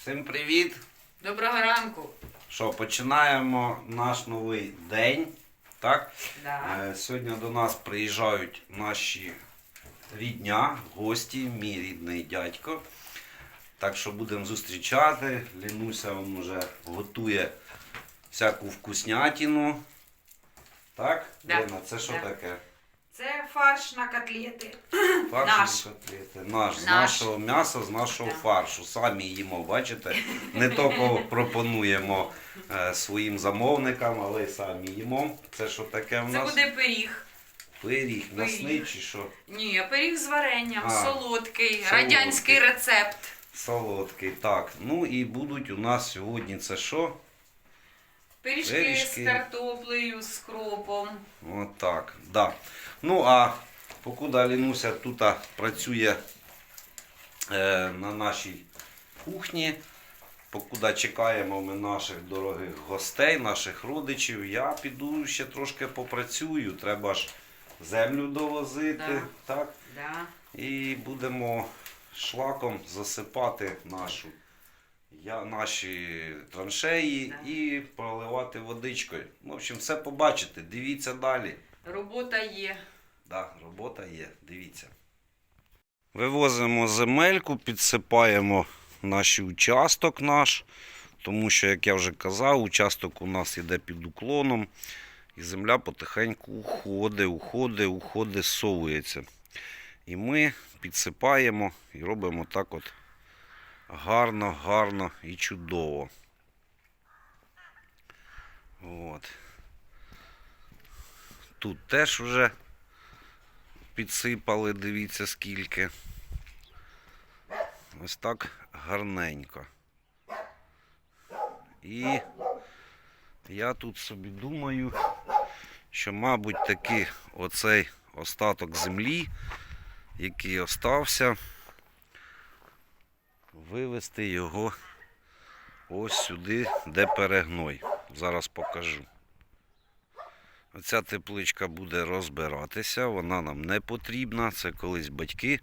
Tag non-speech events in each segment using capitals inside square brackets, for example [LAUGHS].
Всім привіт! Доброго ранку. Що, починаємо наш новий день. Так? Да. Е, Сьогодні до нас приїжджають наші рідня, гості, мій рідний дядько. Так що будемо зустрічати. Лінуся він вже готує всяку вкуснятину. Так? Да. Ліна, це що Да. таке? Це фарш на котлети. Фарш Наш. і котлети. Наш. З Наш. нашого м'яса, з нашого Да. фаршу. Самі їмо, бачите? Не тільки пропонуємо е, своїм замовникам, але й самі їмо. Це що таке в Це нас? буде пиріг. Пиріг, м'ясний чи що? Ні, пиріг з варенням, А, солодкий, солодкий. радянський рецепт. Солодкий. Так. Ну і будуть у нас сьогодні це що? Пиріжки, Пиріжки. з картоплею, з кропом. Отак. Да. Ну а покуда Лінуся тут працює е, на нашій кухні, покуда чекаємо ми наших дорогих гостей, наших родичів, я піду ще трошки попрацюю. Треба ж землю довозити. Так? Да. І будемо шлаком засипати нашу, я, наші траншеї і проливати водичкою. В общем, все побачите. Дивіться далі. Робота є. Да, робота є, дивіться. Вивозимо земельку, підсипаємо наш участок наш, тому що, як я вже казав, участок у нас йде під уклоном, і земля потихеньку уходить, уходить, уходить, совується. І ми підсипаємо і робимо так от гарно, гарно і чудово. От. Тут теж вже підсипали, дивіться скільки. Ось так гарненько. І я тут собі думаю, що, мабуть, таки оцей остаток землі, який остався, вивести його ось сюди, де перегной. Зараз покажу. Оця тепличка буде розбиратися, вона нам не потрібна. Це колись батьки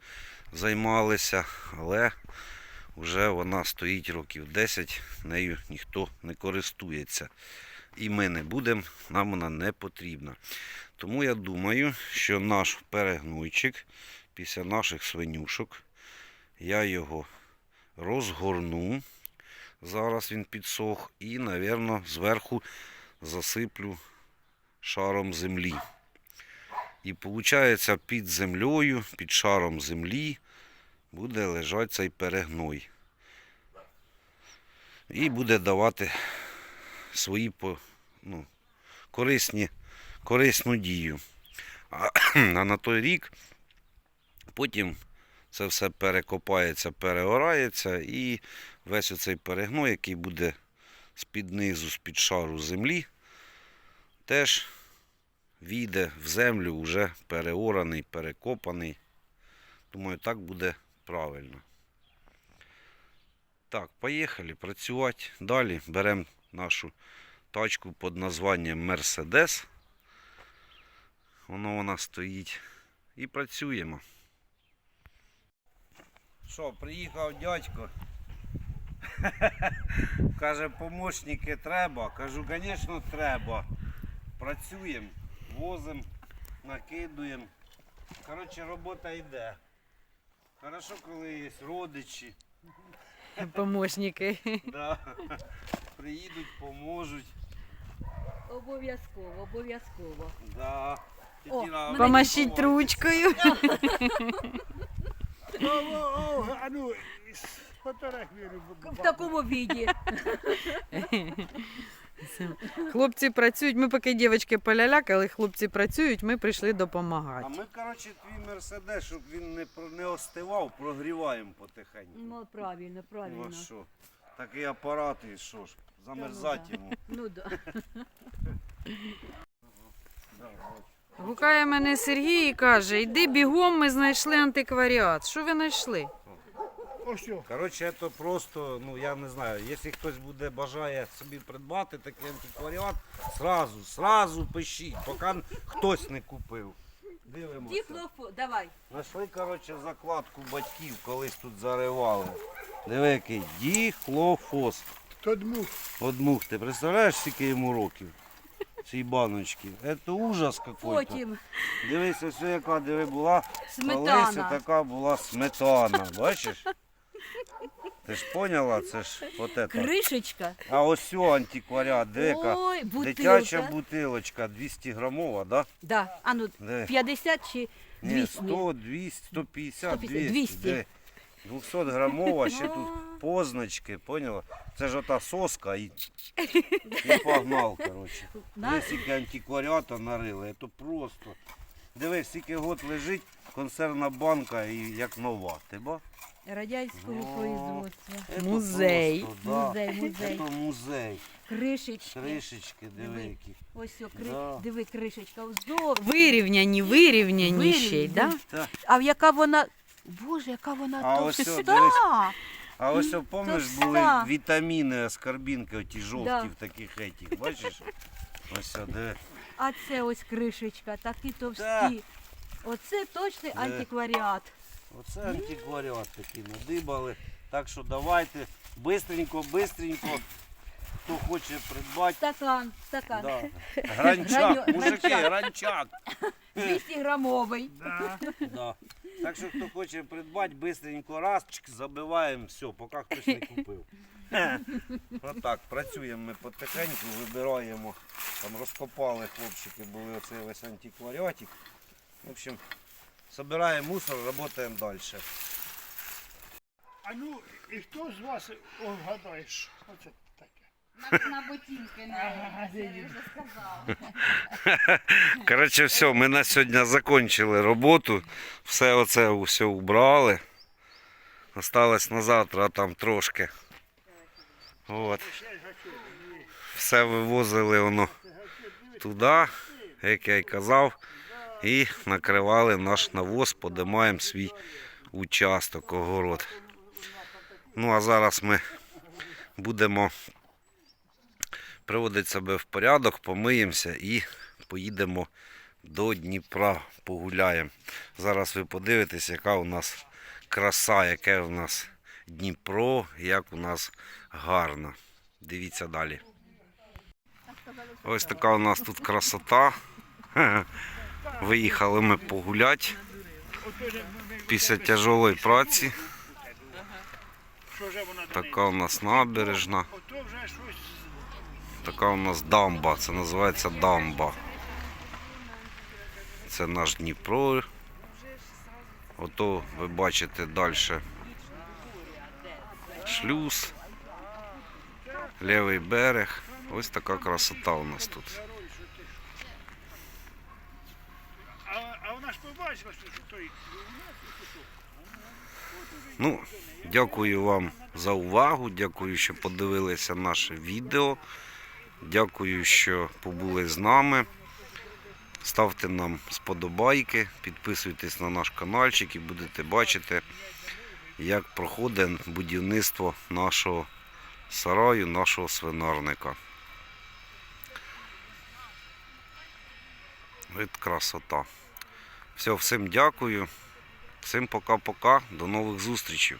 займалися, але вже вона стоїть років 10, нею ніхто не користується. І ми не будемо, нам вона не потрібна. Тому я думаю, що наш перегнойчик після наших свинюшок, я його розгорну. Зараз він підсох і, напевно, зверху засиплю шаром землі. І виходить, під землею, під шаром землі буде лежати цей перегной. І буде давати свої ну, корисні, корисну дію. А, [CLEARS THROAT] а на той рік потім це все перекопається, переорається і весь оцей перегной, який буде з-під низу, з-під шару землі, теж війде в землю вже переораний, перекопаний. Думаю, так буде правильно. Так, поїхали працювати. Далі беремо нашу тачку під названням Mercedes. Воно вона стоїть. І працюємо. Що, приїхав дядько. [LAUGHS] Каже, помощники треба. Кажу, звісно, треба. Працюємо, возимо, накидуємо. Коротше, робота йде. Хорошо, коли є родичі. [LAUGHS] Помощники. [LAUGHS] Да. Приїдуть, поможуть. Обов'язково, обов'язково. Да. О, Тетяна, Помашіть ручкою. О, о, о, а ну, фотографію. В такому віді. Хлопці працюють. Ми поки дівчатки полялякали, хлопці працюють, ми прийшли допомагати. А ми, коротше, твій мерседес, щоб він не, про- не остивав, прогріваємо потихеньку. Ну, правильно, Ну правильно. а що? Такий апарат і що ж, замерзати йому. Ну да. Да, от. Гукає мене Сергій і каже: йди бігом, ми знайшли антикваріат. Що ви знайшли? Ось що. Коротше, це просто, ну я не знаю, якщо хтось буде бажає собі придбати такий антикваріат, сразу, сразу пишіть, поки хтось не купив. Дивимося. Діплофо, давай. Знайшли, коротше, закладку батьків, колись тут заривали. Диви, який діхлофос. То дмух. От мух, ти представляєш, скільки йому років? Цій баночці. Це ужас какой-то. Потім Дивися, все яка диви була. Колись сметана. така була сметана, бачиш? Ти ж поняла, це ж от це. Кришечка. А ось антикваріат, дека. Ой, бутилка. Дитяча бутилочка 200 грамова, да? Да. А ну, Де? 50 чи Ні, 200? 100, 200, 150, 150, 200. 200. Де? 200 грамова, ще тут [LAUGHS] позначки, поняла? Це ж ота соска і, [LAUGHS] і погнал, коротше. Дивись, скільки антикваріата нарили, це просто. Дивись, скільки год лежить консервна банка і як нова. Ти ба? Радянського О, производства. Це Музей. просто, да. Музей, музей. Це музей. Кришечки. Кришечки, диви Диви. які. Ось о, кри... Да. диви, кришечка. Вздор. Вирівняні, вирівняні ще й, да? Та. А яка вона. Боже, яка вона А ось товста. о, дивись. А ось о, помниш, товста. були вітаміни, аскорбінки, оті жовті Да. в таких етіх, бачиш? [LAUGHS] Ось о, диви. А це ось кришечка, такі товсті. Да. Оце точний Де? антикваріат. Оце антикваріат такий надибали. Так що давайте бистренько, бистренько. Хто хоче придбати. Стакан, стакан. Да. [LAUGHS] Гранчак, мужики, гранчак. гранчак. 200 грамовий. Да. Да. Так що хто хоче придбати, бистренько раз, чик, забиваємо, все, поки хтось не купив. Отак, працюємо ми потихеньку, вибираємо. Там розкопали хлопчики, були оцей весь антикваріатик. В общем, збираємо мусор, працюємо далі. А ну, і хто з вас вгадає, що це таке? На, на ботинки не вже сказав. [LAUGHS] Коротше, все, ми на сьогодні закінчили роботу. Все оце все убрали. Осталось на завтра, а там трошки. От. Все вивозили воно туди, як я й казав, і накривали наш навоз, подимаємо свій участок, огород. Ну а зараз ми будемо приводити себе в порядок, помиємося і поїдемо до Дніпра, погуляємо. Зараз ви подивитесь, яка у нас краса, яке у нас Дніпро, як у нас гарно. Дивіться далі. Ось така у нас тут красота. [LAUGHS] Виїхали ми погуляти після тяжкої праці. Така у нас набережна. Така у нас дамба, це називається дамба. Це наш Дніпро. Ото ви бачите далі шлюз, лівий берег. Ось така красота у нас тут. Ну, дякую вам за увагу. Дякую, що подивилися наше відео. Дякую, що побули з нами. Ставте нам сподобайки, підписуйтесь на наш каналчик і будете бачити, як проходить будівництво нашого сараю, нашого свинарника. Від красота. Все, всім дякую. Всім пока-пока. До нових зустрічей.